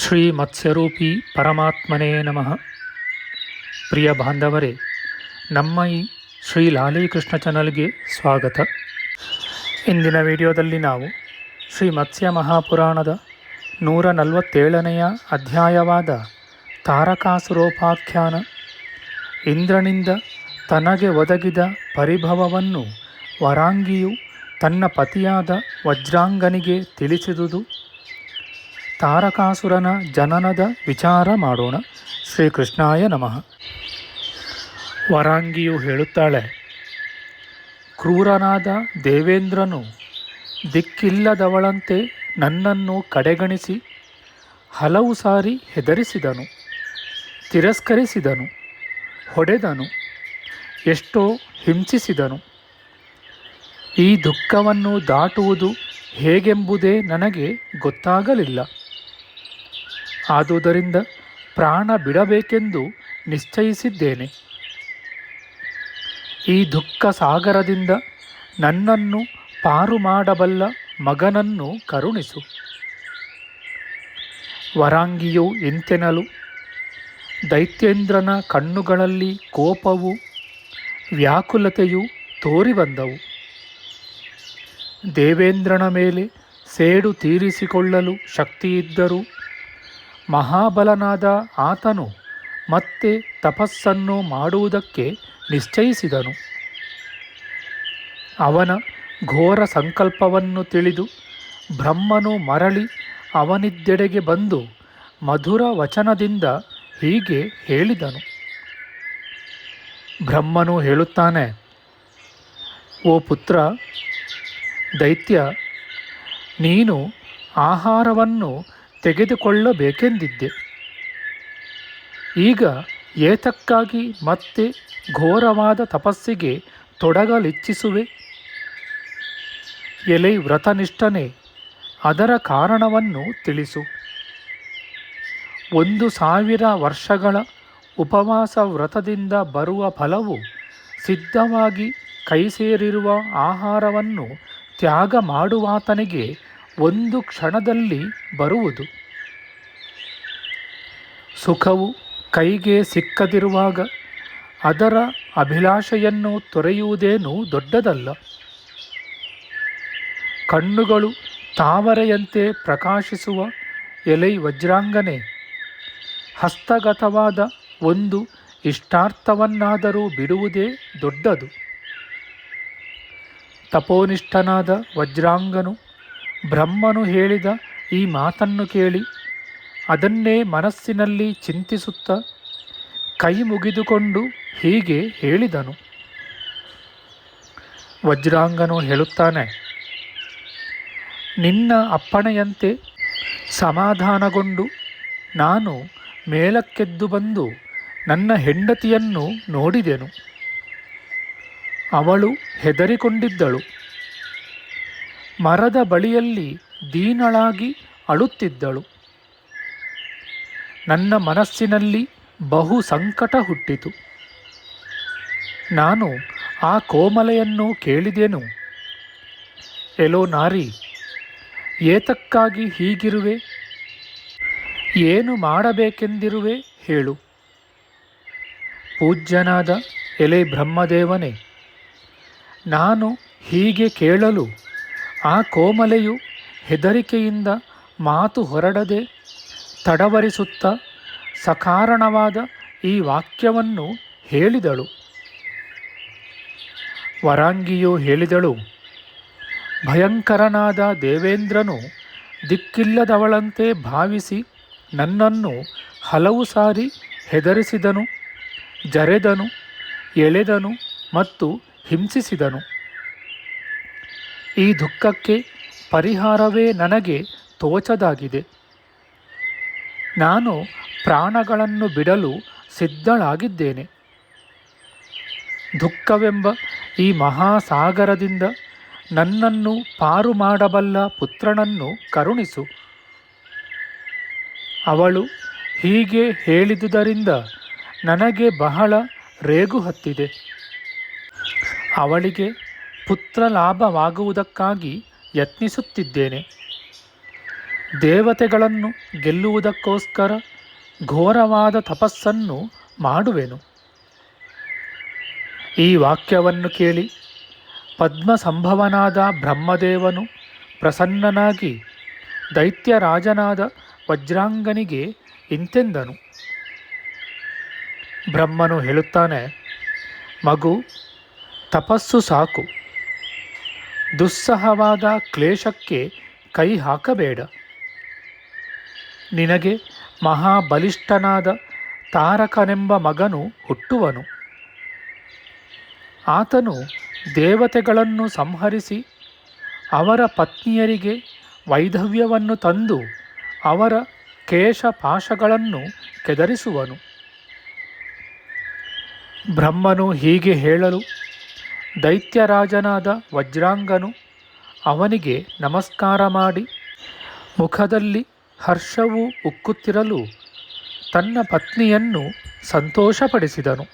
ಶ್ರೀ ಮತ್ಸ್ಯರೂಪಿ ಪರಮಾತ್ಮನೇ ನಮಃ. ಪ್ರಿಯ ಬಾಂಧವರೇ, ನಮ್ಮ ಈ ಶ್ರೀ ಲಾಲೀಕೃಷ್ಣ ಚಾನಲ್ಗೆ ಸ್ವಾಗತ. ಇಂದಿನ ವಿಡಿಯೋದಲ್ಲಿ ನಾವು ಶ್ರೀ ಮತ್ಸ್ಯ ಮಹಾಪುರಾಣದ ನೂರ ನಲವತ್ತೇಳನೆಯ ಅಧ್ಯಾಯವಾದ ತಾರಕಾಸುರೋಪಾಖ್ಯಾನ ಇಂದ್ರನಿಂದ ತನಗೆ ಒದಗಿದ ಪರಿಭವವನ್ನು ವರಾಂಗಿಯು ತನ್ನ ಪತಿಯಾದ ವಜ್ರಾಂಗನಿಗೆ ತಿಳಿಸಿದುದು. ತಾರಕಾಸುರನ ಜನನದ ವಿಚಾರ ಮಾಡೋಣ. ಶ್ರೀಕೃಷ್ಣಾಯ ನಮಃ. ವರಾಂಗಿಯು ಹೇಳುತ್ತಾಳೆ, ಕ್ರೂರನಾದ ದೇವೇಂದ್ರನು ದಿಕ್ಕಿಲ್ಲದವಳಂತೆ ನನ್ನನ್ನು ಕಡೆಗಣಿಸಿ ಹಲವು ಸಾರಿ ಹೆದರಿಸಿದನು, ತಿರಸ್ಕರಿಸಿದನು, ಹೊಡೆದನು, ಎಷ್ಟೋ ಹಿಂಸಿಸಿದನು. ಈ ದುಃಖವನ್ನು ದಾಟುವುದು ಹೇಗೆಂಬುದೇ ನನಗೆ ಗೊತ್ತಾಗಲಿಲ್ಲ. ಆದುದರಿಂದ ಪ್ರಾಣ ಬಿಡಬೇಕೆಂದು ನಿಶ್ಚಯಿಸಿದ್ದೇನೆ. ಈ ದುಃಖ ಸಾಗರದಿಂದ ನನ್ನನ್ನು ಪಾರು ಮಾಡಬಲ್ಲ ಮಗನನ್ನು ಕರುಣಿಸು. ವರಾಂಗಿಯು ಎಂತೆನಲು? ದೈತ್ಯೇಂದ್ರನ ಕಣ್ಣುಗಳಲ್ಲಿ ಕೋಪವು ವ್ಯಾಕುಲತೆಯು ತೋರಿಬಂದವು. ದೇವೇಂದ್ರನ ಮೇಲೆ ಸೇಡು ತೀರಿಸಿಕೊಳ್ಳಲು ಶಕ್ತಿಯಿದ್ದರೂ ಮಹಾಬಲನಾದ ಆತನು ಮತ್ತೆ ತಪಸ್ಸನ್ನು ಮಾಡುವುದಕ್ಕೆ ನಿಶ್ಚಯಿಸಿದನು. ಅವನ ಘೋರ ಸಂಕಲ್ಪವನ್ನು ತಿಳಿದು ಬ್ರಹ್ಮನು ಮರಳಿ ಅವನಿದ್ದೆಡೆಗೆ ಬಂದು ಮಧುರ ವಚನದಿಂದ ಹೀಗೆ ಹೇಳಿದನು. ಬ್ರಹ್ಮನು ಹೇಳುತ್ತಾನೆ, ಓ ಪುತ್ರ, ದೈತ್ಯ, ನೀನು ಆಹಾರವನ್ನು ತೆಗೆದುಕೊಳ್ಳಬೇಕೆಂದಿದ್ದೆ. ಈಗ ಏತಕ್ಕಾಗಿ ಮತ್ತೆ ಘೋರವಾದ ತಪಸ್ಸಿಗೆ ತೊಡಗಲಿಚ್ಛಿಸುವೆ ಎಲೆ ವ್ರತನಿಷ್ಠನೆ, ಅದರ ಕಾರಣವನ್ನು ತಿಳಿಸು. ಒಂದು ಸಾವಿರ ವರ್ಷಗಳ ಉಪವಾಸ ವ್ರತದಿಂದ ಬರುವ ಫಲವು ಸಿದ್ಧವಾಗಿ ಕೈ ಸೇರಿರುವ ಆಹಾರವನ್ನು ತ್ಯಾಗ ಮಾಡುವಾತನಿಗೆ ಒಂದು ಕ್ಷಣದಲ್ಲಿ ಬರುವುದು. ಸುಖವು ಕೈಗೆ ಸಿಕ್ಕದಿರುವಾಗ ಅದರ ಅಭಿಲಾಷೆಯನ್ನು ತೊರೆಯುವುದೇನು ದೊಡ್ಡದಲ್ಲ. ಕಣ್ಣುಗಳು ತಾವರೆಯಂತೆ ಪ್ರಕಾಶಿಸುವ ಎಲೈ ವಜ್ರಾಂಗನೆ. ಹಸ್ತಗತವಾದ ಒಂದು ಇಷ್ಟಾರ್ಥವನ್ನಾದರೂ ಬಿಡುವುದೇ ದೊಡ್ಡದು. ತಪೋನಿಷ್ಠನಾದ ವಜ್ರಾಂಗನು ಬ್ರಹ್ಮನು ಹೇಳಿದ ಈ ಮಾತನ್ನು ಕೇಳಿ ಅದನ್ನೇ ಮನಸ್ಸಿನಲ್ಲಿ ಚಿಂತಿಸುತ್ತ ಕೈ ಮುಗಿದುಕೊಂಡು ಹೀಗೆ ಹೇಳಿದನು. ವಜ್ರಾಂಗನು ಹೇಳುತ್ತಾನೆ, ನಿನ್ನ ಅಪ್ಪಣೆಯಂತೆ ಸಮಾಧಾನಗೊಂಡು ನಾನು ಮೇಲಕ್ಕೆದ್ದು ಬಂದು ನನ್ನ ಹೆಂಡತಿಯನ್ನು ನೋಡಿದೆನು. ಅವಳು ಹೆದರಿಕೊಂಡಿದ್ದಳು. ಮರದ ಬಳಿಯಲ್ಲಿ ದೀನಳಾಗಿ ಅಳುತ್ತಿದ್ದಳು. ನನ್ನ ಮನಸ್ಸಿನಲ್ಲಿ ಬಹು ಸಂಕಟ ಹುಟ್ಟಿತು. ನಾನು ಆ ಕೋಮಲೆಯನ್ನು ಕೇಳಿದೆನು. ಎಲೋ ನಾರಿ, ಏತಕ್ಕಾಗಿ ಹೀಗಿರುವೆ? ಏನು ಮಾಡಬೇಕೆಂದಿರುವೆ ಹೇಳು. ಪೂಜ್ಯನಾದ ಎಲೆ ಬ್ರಹ್ಮದೇವನೇ, ನಾನು ಹೀಗೆ ಕೇಳಲು ಆ ಕೋಮಲೆಯು ಹೆದರಿಕೆಯಿಂದ ಮಾತು ಹೊರಡದೆ ತಡವರಿಸುತ್ತ ಸಕಾರಣವಾದ ಈ ವಾಕ್ಯವನ್ನು ಹೇಳಿದಳು. ವರಾಂಗಿಯು ಹೇಳಿದಳು, ಭಯಂಕರನಾದ ದೇವೇಂದ್ರನು ದಿಕ್ಕಿಲ್ಲದವಳಂತೆ ಭಾವಿಸಿ ನನ್ನನ್ನು ಹಲವು ಸಾರಿ ಹೆದರಿಸಿದನು, ಜರೆದನು, ಎಳೆದನು ಮತ್ತು ಹಿಂಸಿಸಿದನು. ಈ ದುಃಖಕ್ಕೆ ಪರಿಹಾರವೇ ನನಗೆ ತೋಚದಾಗಿದೆ. ನಾನು ಪ್ರಾಣಗಳನ್ನು ಬಿಡಲು ಸಿದ್ಧಳಾಗಿದ್ದೇನೆ. ದುಃಖವೆಂಬ ಈ ಮಹಾಸಾಗರದಿಂದ ನನ್ನನ್ನು ಪಾರು ಮಾಡಬಲ್ಲ ಪುತ್ರನನ್ನು ಕರುಣಿಸು. ಅವಳು ಹೀಗೆ ಹೇಳಿದುದರಿಂದ ನನಗೆ ಬಹಳ ರೇಗು ಹತ್ತಿದೆ ಅವಳಿಗೆ ಪುತ್ರ ಲಾಭವಾಗುವುದಕ್ಕಾಗಿ ಯತ್ನಿಸುತ್ತಿದ್ದೇನೆ. ದೇವತೆಗಳನ್ನು ಗೆಲ್ಲುವುದಕ್ಕೋಸ್ಕರ ಘೋರವಾದ ತಪಸ್ಸನ್ನು ಮಾಡುವೆನು. ಈ ವಾಕ್ಯವನ್ನು ಕೇಳಿ ಪದ್ಮ ಸಂಭವನಾದ ಬ್ರಹ್ಮದೇವನು ಪ್ರಸನ್ನನಾಗಿ ದೈತ್ಯರಾಜನಾದ ವಜ್ರಾಂಗನಿಗೆ ಇಂತೆಂದನು. ಬ್ರಹ್ಮನು ಹೇಳುತ್ತಾನೆ, ಮಗು, ತಪಸ್ಸು ಸಾಕು. ದುಸ್ಸಹವಾದ ಕ್ಲೇಶಕ್ಕೆ ಕೈ ಹಾಕಬೇಡ. ನಿನಗೆ ಮಹಾಬಲಿಷ್ಠನಾದ ತಾರಕನೆಂಬ ಮಗನು ಹುಟ್ಟುವನು. ಆತನು ದೇವತೆಗಳನ್ನು ಸಂಹರಿಸಿ ಅವರ ಪತ್ನಿಯರಿಗೆ ವೈಧವ್ಯವನ್ನು ತಂದು ಅವರ ಕೇಶಪಾಶಗಳನ್ನು ಕೆದರಿಸುವನು. ಬ್ರಹ್ಮನು ಹೀಗೆ ಹೇಳಲು ದೈತ್ಯರಾಜನಾದ ವಜ್ರಾಂಗನು ಅವನಿಗೆ ನಮಸ್ಕಾರ ಮಾಡಿ, ಮುಖದಲ್ಲಿ ಹರ್ಷವು ಉಕ್ಕುತ್ತಿರಲು ತನ್ನ ಪತ್ನಿಯನ್ನು ಸಂತೋಷಪಡಿಸಿದನು.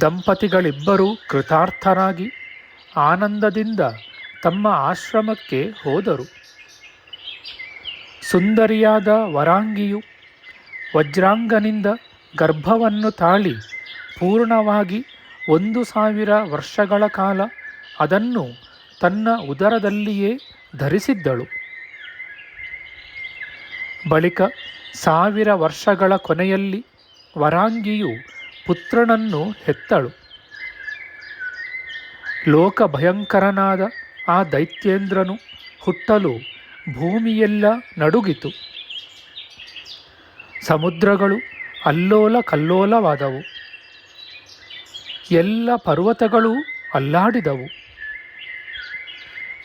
ದಂಪತಿಗಳಿಬ್ಬರೂ ಕೃತಾರ್ಥರಾಗಿ ಆನಂದದಿಂದ ತಮ್ಮ ಆಶ್ರಮಕ್ಕೆ ಹೋದರು. ಸುಂದರಿಯಾದ ವರಾಂಗಿಯು ವಜ್ರಾಂಗನಿಂದ ಗರ್ಭವನ್ನು ತಾಳಿ ಪೂರ್ಣವಾಗಿ ಒಂದು ಸಾವಿರ ವರ್ಷಗಳ ಕಾಲ ಅದನ್ನು ತನ್ನ ಉದರದಲ್ಲಿಯೇ ಧರಿಸಿದ್ದಳು. ಬಳಿಕ ಸಾವಿರ ವರ್ಷಗಳ ಕೊನೆಯಲ್ಲಿ ವರಾಂಗಿಯು ಪುತ್ರನನ್ನು ಹೆತ್ತಳು. ಲೋಕ ಭಯಂಕರನಾದ ಆ ದೈತ್ಯೇಂದ್ರನು ಹುಟ್ಟಲು ಭೂಮಿಯೆಲ್ಲ ನಡುಗಿತು. ಸಮುದ್ರಗಳು ಅಲ್ಲೋಲ ಕಲ್ಲೋಲವಾದವು ಎಲ್ಲ ಪರ್ವತಗಳು ಅಲ್ಲಾಡಿದವು.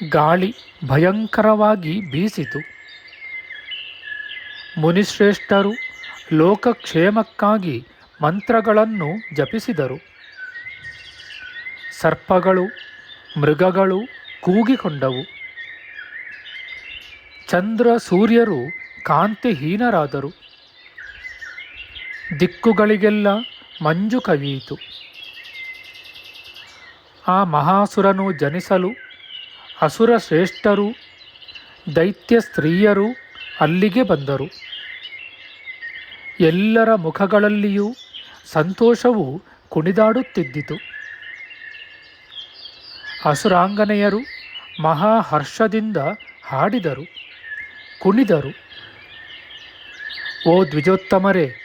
ಗಾಳಿ ಭಯಂಕರವಾಗಿ ಬೀಸಿತು. ಮುನಿಶ್ರೇಷ್ಠರು ಲೋಕಕ್ಷೇಮಕ್ಕಾಗಿ ಮಂತ್ರಗಳನ್ನು ಜಪಿಸಿದರು. ಸರ್ಪಗಳು, ಮೃಗಗಳು ಕೂಗಿಕೊಂಡವು. ಚಂದ್ರ ಸೂರ್ಯರು ಕಾಂತಿಹೀನರಾದರು. ದಿಕ್ಕುಗಳಿಗೆಲ್ಲ ಮಂಜು ಕವಿಯಿತು. ಆ ಮಹಾಸುರನು ಜನಿಸಲು ಅಸುರ ಶ್ರೇಷ್ಠರು ದೈತ್ಯ ಸ್ತ್ರೀಯರು ಅಲ್ಲಿಗೆ ಬಂದರು. ಎಲ್ಲರ ಮುಖಗಳಲ್ಲಿಯೂ ಸಂತೋಷವು ಕುಣಿದಾಡುತ್ತಿದ್ದಿತು. ಅಸುರಾಂಗನೆಯರು ಮಹಾಹರ್ಷದಿಂದ ಹಾಡಿದರು, ಕುಣಿದರು. ಓ ದ್ವಿಜೋತ್ತಮರೇ,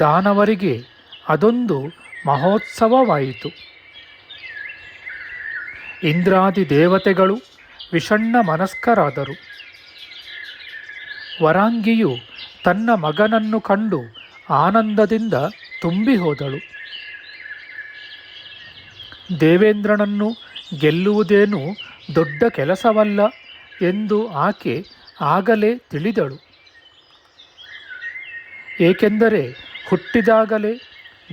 ದಾನವರಿಗೆ ಅದೊಂದು ಮಹೋತ್ಸವವಾಯಿತು. ಇಂದ್ರಾದಿ ದೇವತೆಗಳು ವಿಷಣ್ಣ ಮನಸ್ಕರಾದರು. ವರಾಂಗಿಯು ತನ್ನ ಮಗನನ್ನು ಕಂಡು ಆನಂದದಿಂದ ತುಂಬಿ ಹೋದಳು. ದೇವೇಂದ್ರನನ್ನು ಗೆಲ್ಲುವುದೇನು ದೊಡ್ಡ ಕೆಲಸವಲ್ಲ ಎಂದು ಆಕೆ ಆಗಲೇ ತಿಳಿದಳು. ಏಕೆಂದರೆ ಹುಟ್ಟಿದಾಗಲೇ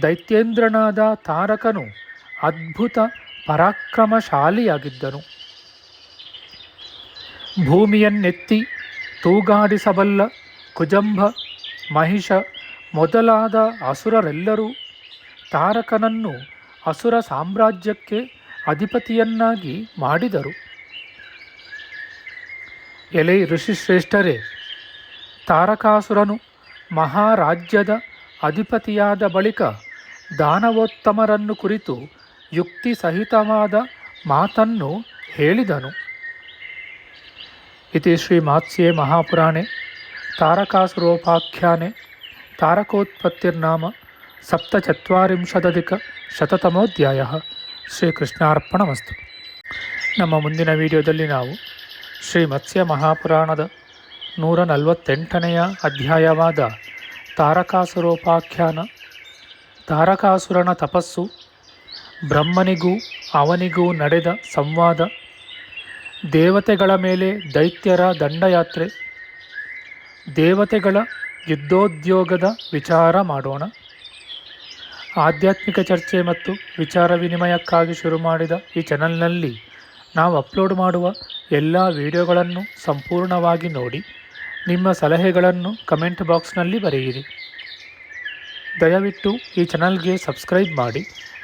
ದೈತ್ಯೇಂದ್ರನಾದ ತಾರಕನು ಅದ್ಭುತ ಪರಾಕ್ರಮಶಾಲಿಯಾಗಿದ್ದನು. ಭೂಮಿಯನ್ನೆತ್ತಿ ತೂಗಾಡಿಸಬಲ್ಲ ಕುಜಂಭ, ಮಹಿಷ ಮೊದಲಾದ ಅಸುರರೆಲ್ಲರೂ ತಾರಕನನ್ನು ಅಸುರ ಸಾಮ್ರಾಜ್ಯಕ್ಕೆ ಅಧಿಪತಿಯನ್ನಾಗಿ ಮಾಡಿದರು. ಎಲೆ ಋಷಿಶ್ರೇಷ್ಠರೇ ತಾರಕಾಸುರನು ಮಹಾರಾಜ್ಯದ ಅಧಿಪತಿಯಾದ ಬಳಿಕ ದಾನವೋತ್ತಮರನ್ನು ಕುರಿತು ಯುಕ್ತಿ ಸಹಿತವಾದ ಮಾತನ್ನು ಹೇಳಿದನು. ಇತಿ ಶ್ರೀ ಮಾತ್ಸ್ಯೆ ಮಹಾಪುರಾಣೆ, ತಾರಕಾಸುರೋಪಾಖ್ಯಾನೆ, ತಾರಕೋತ್ಪತ್ತಿರ್ನಾಮ, ಸಪ್ತಚತ್ವರಿಂಶದಧಿಕ ಶತತಮೋಧ್ಯಾಯ. ಶ್ರೀಕೃಷ್ಣಾರ್ಪಣಮಸ್ತು. ನಮ್ಮ ಮುಂದಿನ ವಿಡಿಯೋದಲ್ಲಿ ನಾವು ಶ್ರೀ ಮತ್ಸ್ಯ ಮಹಾಪುರಾಣದ ನೂರ ನಲವತ್ತೆಂಟನೆಯ ಅಧ್ಯಾಯವಾದ ತಾರಕಾಸುರೋಪಾಖ್ಯಾನ, ತಾರಕಾಸುರನ ತಪಸ್ಸು ಬ್ರಹ್ಮನಿಗೂ ಅವನಿಗೂ ನಡೆದ ಸಂವಾದ, ದೇವತೆಗಳ ಮೇಲೆ ದೈತ್ಯರ ದಂಡಯಾತ್ರೆ, ದೇವತೆಗಳ ಯುದ್ಧೋದ್ಯೋಗದ ವಿಚಾರ ಮಾಡೋಣ. ಆಧ್ಯಾತ್ಮಿಕ ಚರ್ಚೆ ಮತ್ತು ವಿಚಾರ ವಿನಿಮಯಕ್ಕಾಗಿ ಶುರು ಮಾಡಿದ ಈ ಚಾನಲ್ನಲ್ಲಿ ನಾವು ಅಪ್ಲೋಡ್ ಮಾಡುವ ಎಲ್ಲ ವಿಡಿಯೋಗಳನ್ನು ಸಂಪೂರ್ಣವಾಗಿ ನೋಡಿ, ನಿಮ್ಮ ಸಲಹೆಗಳನ್ನು ಕಮೆಂಟ್ ಬಾಕ್ಸ್ನಲ್ಲಿ ಬರೆಯಿರಿ. ದಯವಿಟ್ಟು ಈ ಚಾನಲ್ಗೆ ಸಬ್ಸ್ಕ್ರೈಬ್ ಮಾಡಿ